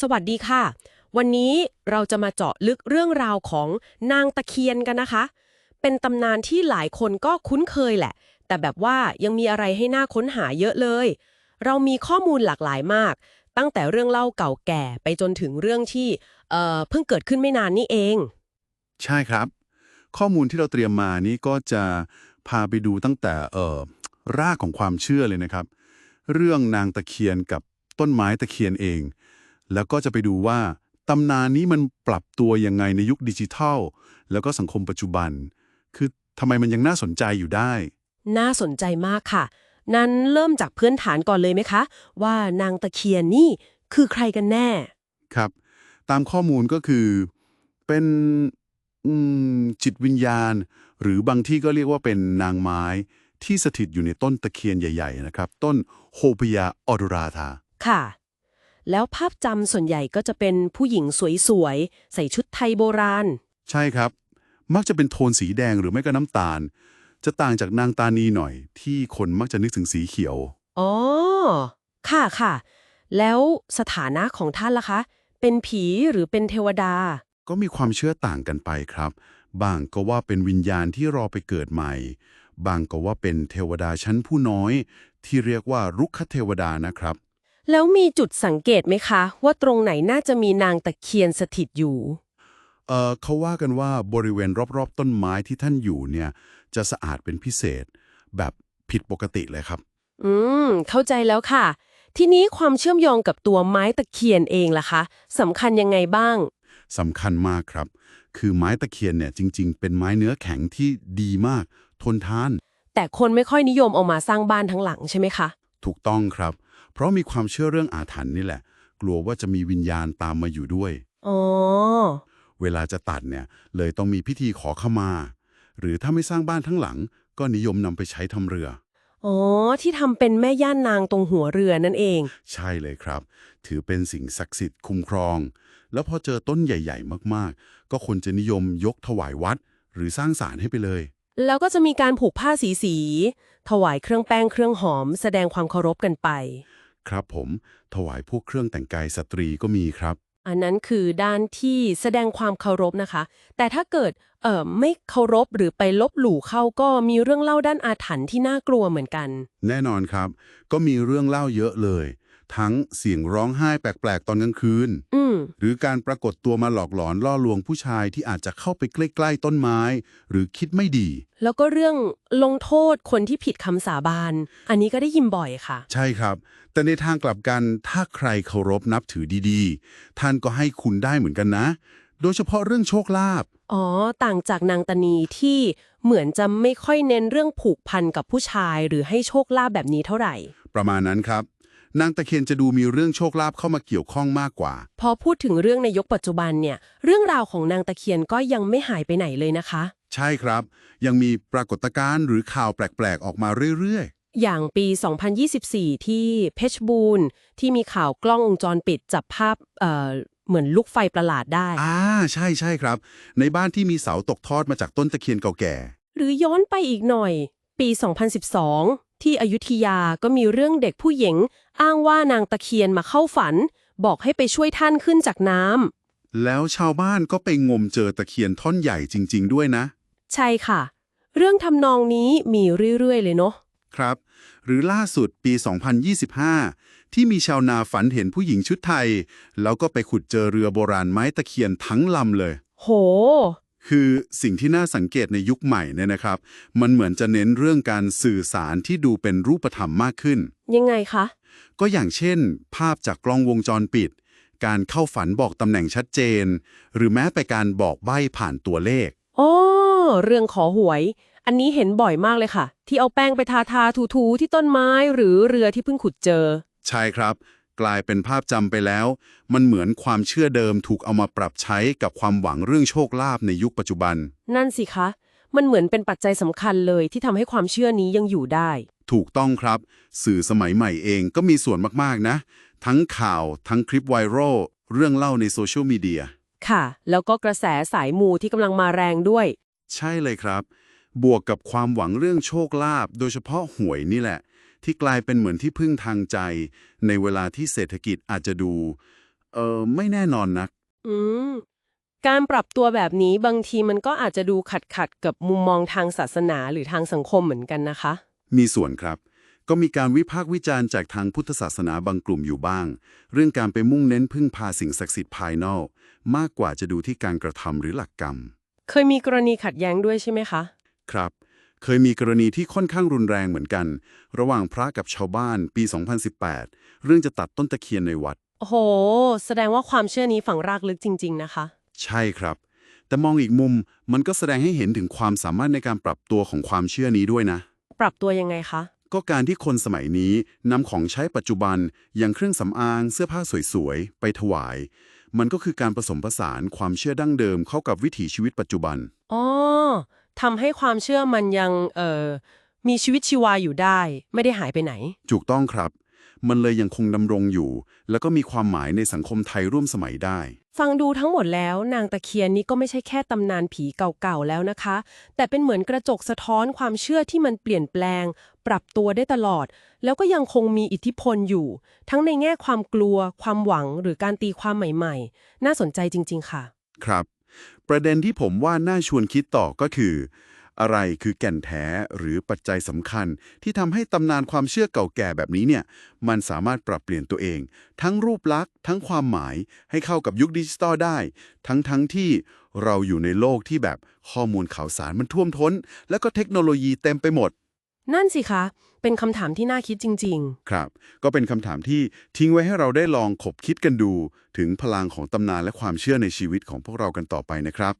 สวัสดีค่ะ วันนี้เราจะมาเจาะลึกเรื่องราวของนางตะเคียนกันนะคะ เป็นตำนานที่หลายคนก็คุ้นเคยแหละ แต่แบบว่ายังมีอะไรให้น่าค้นหาเยอะเลย เรามีข้อมูลหลากหลายมาก ตั้งแต่เรื่องเล่าเก่าแก่ไปจนถึงเรื่องที่เอ่อเพิ่งเกิดขึ้นไม่นานนี่เอง ใช่ครับ ข้อมูลที่เราเตรียมมานี้ก็จะพาไปดูตั้งแต่เอ่อรากของความเชื่อเลยนะครับ เรื่องนางตะเคียนกับต้นไม้ตะเคียนเอง แล้วก็จะไปดูว่าตำนานนี้มันปรับตัวยังไงในยุคดิจิทัล แล้วก็สังคมปัจจุบัน คือทำไมมันยังน่าสนใจอยู่ได้ น่าสนใจมากค่ะ นั้นเริ่มจากพื้นฐานก่อนเลยไหมคะ ว่านางตะเคียนนี่คือใครกันแน่ ครับ ตามข้อมูลก็คือเป็นอืมจิตวิญญาณ หรือบางที่ก็เรียกว่าเป็นนางไม้ที่สถิตอยู่ในต้นตะเคียนใหญ่ ๆ นะครับ ต้นโฮพยาออดุราธาค่ะ แล้วภาพจำส่วนใหญ่ก็จะเป็นผู้หญิงสวยๆ ใส่ชุดไทยโบราณ ใช่ครับ มักจะเป็นโทนสีแดงหรือไม่ก็น้ำตาล จะต่างจากนางตานีหน่อย ที่คนมักจะนึกถึงสีเขียว อ๋อ ค่ะค่ะ แล้วสถานะของท่านล่ะคะ เป็นผีหรือเป็นเทวดา ก็มีความเชื่อต่างกันไปครับ บางก็ว่าเป็นวิญญาณที่รอไปเกิดใหม่ บางก็ว่าเป็นเทวดาชั้นผู้น้อย ที่เรียกว่ารุกขเทวดานะครับ แล้วมีจุดสังเกตไหมคะ ว่าตรงไหนน่าจะมีนางตะเคียนสถิตอยู่ เอ่อเขาว่ากันว่าบริเวณรอบๆ ต้นไม้ที่ท่านอยู่เนี่ยจะสะอาดเป็นพิเศษ แบบผิดปกติเลยครับ อืม เข้าใจแล้วค่ะ ทีนี้ความเชื่อมโยงกับตัวไม้ตะเคียนเองล่ะคะสำคัญยังไงบ้าง สำคัญมากครับ คือไม้ตะเคียนเนี่ยจริง ๆ เป็นไม้เนื้อแข็งที่ดีมาก ทนทาน แต่คนไม่ค่อยนิยมเอามาสร้างบ้านทั้งหลังใช่ไหมคะ ถูกต้องครับ เพราะมีความเชื่อเรื่องอาถรรพ์นี่แหละ กลัวว่าจะมีวิญญาณตามมาอยู่ด้วย อ๋อ เวลาจะตัดเนี่ย เลยต้องมีพิธีขอขมา หรือถ้าไม่สร้างบ้านทั้งหลัง ก็นิยมนำไปใช้ทำเรือ อ๋อ ที่ทำเป็นแม่ย่านนางตรงหัวเรือนั่นเอง ใช่เลยครับ ถือเป็นสิ่งศักดิ์สิทธิ์คุ้มครอง แล้วพอเจอต้นใหญ่ ๆ มากๆ ก็คนจะนิยมยกถวายวัด หรือสร้างศาลให้ไปเลย แล้วก็จะมีการผูกผ้าสีสีๆถวายเครื่องแป้งเครื่องหอม แสดงความเคารพกันไป ครับผมถวายพวกเครื่องแต่งกายสตรีก็มีครับ อันนั้นคือด้านที่แสดงความเคารพนะคะ แต่ถ้าเกิดเอ่อไม่เคารพหรือไปลบหลู่เข้าก็มีเรื่องเล่าด้านอาถรรพ์ที่น่ากลัวเหมือนกัน แน่นอนครับ ก็มีเรื่องเล่าเยอะเลย ทั้งเสียงร้องไห้แปลกๆ ตอนกลางคืนอืมหรือการปรากฏตัวมาหลอกหลอนล่อลวงผู้ชายที่อาจจะเข้าไปใกล้ๆต้นไม้ หรือคิดไม่ดี แล้วก็เรื่องลงโทษคนที่ผิดคำสาบาน อันนี้ก็ได้ยินบ่อยค่ะ ใช่ครับ แต่ในทางกลับกันถ้าใครเคารพนับถือดีๆ ท่านก็ให้คุณได้เหมือนกันนะ โดยเฉพาะเรื่องโชคลาภอ๋อ ต่างจากนางตานีที่เหมือนจะไม่ค่อยเน้นเรื่องผูกพันกับผู้ชาย หรือให้โชคลาภแบบนี้เท่าไหร่ ประมาณนั้นครับ นางตะเคียนจะดูมีเรื่องโชคลาภเข้ามาเกี่ยวข้องมากกว่า พอพูดถึงเรื่องในยุคปัจจุบันเนี่ย เรื่องราวของนางตะเคียนก็ยังไม่หายไปไหนเลยนะคะ ใช่ครับ ยังมีปรากฏการณ์หรือข่าวแปลกๆออกมาเรื่อยอย่างปี 2024 ที่เพชรบูรณ์ที่มีข่าวกล้องวงจรปิดจับภาพเอ่อเหมือนลูกไฟประหลาดได้ ๆ อ่า ใช่ใช่ครับ ในบ้านที่มีเสาตกทอดมาจากต้นตะเคียนเก่าแก่ หรือย้อนไปอีกหน่อย ปี 2012 ที่อยุธยาก็มีเรื่องเด็กผู้หญิง อ้างว่านางตะเคียนมาเข้าฝัน บอกให้ไปช่วยท่านขึ้นจากน้ำแล้วชาวบ้านก็ไปงมเจอตะเคียนท่อนใหญ่จริง ๆ ด้วยนะใช่ค่ะ เรื่องทำนองนี้มีเรื่อย ๆ เลยเนาะ ครับ หรือล่าสุดปี 2025 ที่มีชาวนาฝันเห็นผู้หญิงชุดไทย แล้วก็ไปขุดเจอเรือโบราณไม้ตะเคียนทั้งลำเลย โห คือสิ่งที่น่าสังเกตในยุคใหม่เนี่ยนะครับ มันเหมือนจะเน้นเรื่องการสื่อสารที่ดูเป็นรูปธรรมมากขึ้น ยังไงคะ ก็อย่างเช่น ภาพจากกล้องวงจรปิด การเข้าฝันบอกตำแหน่งชัดเจน หรือแม้ไปการบอกใบ้ผ่านตัวเลขอ๋อเรื่องขอหวย อันนี้เห็นบ่อยมากเลยค่ะ ที่เอาแป้งไปทาทาถูๆที่ต้นไม้หรือเรือที่เพิ่งขุดเจอ ใช่ครับ กลายเป็นภาพจำไปแล้ว มันเหมือนความเชื่อเดิมถูกเอามาปรับใช้กับความหวังเรื่องโชคลาภในยุคปัจจุบัน นั่นสิคะ มันเหมือนเป็นปัจจัยสำคัญเลยที่ทำให้ความเชื่อนี้ยังอยู่ได้ ถูกต้องครับ สื่อสมัยใหม่เองก็มีส่วนมากๆนะ ทั้งข่าว ทั้งคลิปไวรัลเรื่องเล่าในโซเชียลมีเดียค่ะ แล้วก็กระแสสายมูที่กำลังมาแรงด้วย ใช่เลยครับ บวกกับความหวังเรื่องโชคลาภโดยเฉพาะหวยนี่แหละ ที่กลายเป็นเหมือนที่พึ่งทางใจ ในเวลาที่เศรษฐกิจอาจจะดู เออไม่แน่นอนนัก อืม การปรับตัวแบบนี้บางทีมันก็อาจจะดูขัดขัดๆกับมุมมองทางศาสนาหรือทางสังคมเหมือนกันนะคะ มีส่วนครับ ก็มีการวิพากษ์วิจารณ์จากทางพุทธศาสนาบางกลุ่มอยู่บ้าง เรื่องการไปมุ่งเน้นพึ่งพาสิ่งศักดิ์สิทธิ์ภายนอก มากกว่าจะดูที่การกระทำหรือหลักกรรม เคยมีกรณีขัดแย้งด้วยใช่ไหมคะ ครับ เคยมีกรณีที่ค่อนข้างรุนแรงเหมือนกัน ระหว่างพระกับชาวบ้านปี 2018 เรื่องจะตัดต้นตะเคียนในวัด โอ้โห แสดงว่าความเชื่อนี้ฝังรากลึกจริง ๆ นะคะ ใช่ครับ แต่มองอีกมุมมันก็แสดงให้เห็นถึงความสามารถในการปรับตัวของความเชื่อนี้ด้วยนะ ปรับตัวยังไงคะ ก็การที่คนสมัยนี้นำของใช้ปัจจุบัน อย่างเครื่องสำอางเสื้อผ้าสวยๆไปถวาย มันก็คือการผสมผสานความเชื่อดั้งเดิมเข้ากับวิถีชีวิตปัจจุบัน อ๋อ ทำให้ความเชื่อมันยังเอ่อมีชีวิตชีวาอยู่ได้ ไม่ได้หายไปไหน ถูกต้องครับ มันเลยยังคงดำรงอยู่ แล้วก็มีความหมายในสังคมไทยร่วมสมัยได้ ฟังดูทั้งหมดแล้ว นางตะเคียนนี้ก็ไม่ใช่แค่ตำนานผีเก่าๆแล้วนะคะ แต่เป็นเหมือนกระจกสะท้อนความเชื่อที่มันเปลี่ยนแปลง ปรับตัวได้ตลอด แล้วก็ยังคงมีอิทธิพลอยู่ ทั้งในแง่ความกลัว ความหวังหรือการตีความใหม่ ๆ น่าสนใจจริง ๆ ค่ะ ครับ ประเด็นที่ผมว่าน่าชวนคิดต่อก็คือ อะไรคือแก่นแท้หรือปัจจัยสำคัญ ที่ทำให้ตำนานความเชื่อเก่าแก่แบบนี้เนี่ย มันสามารถปรับเปลี่ยนตัวเอง ทั้งรูปลักษณ์ ทั้งความหมายให้เข้ากับยุคดิจิตอลได้ ทั้งทั้งที่เราอยู่ในโลกที่แบบข้อมูลข่าวสารมันท่วมท้น แล้วก็เทคโนโลยีเต็มไปหมด นั่นสิคะ เป็นคำถามที่น่าคิดจริง ๆ ครับ ก็เป็นคำถามที่ทิ้งไว้ให้เราได้ลองขบคิดกันดู ถึงพลังของตำนานและความเชื่อในชีวิตของพวกเรากันต่อไปนะครับ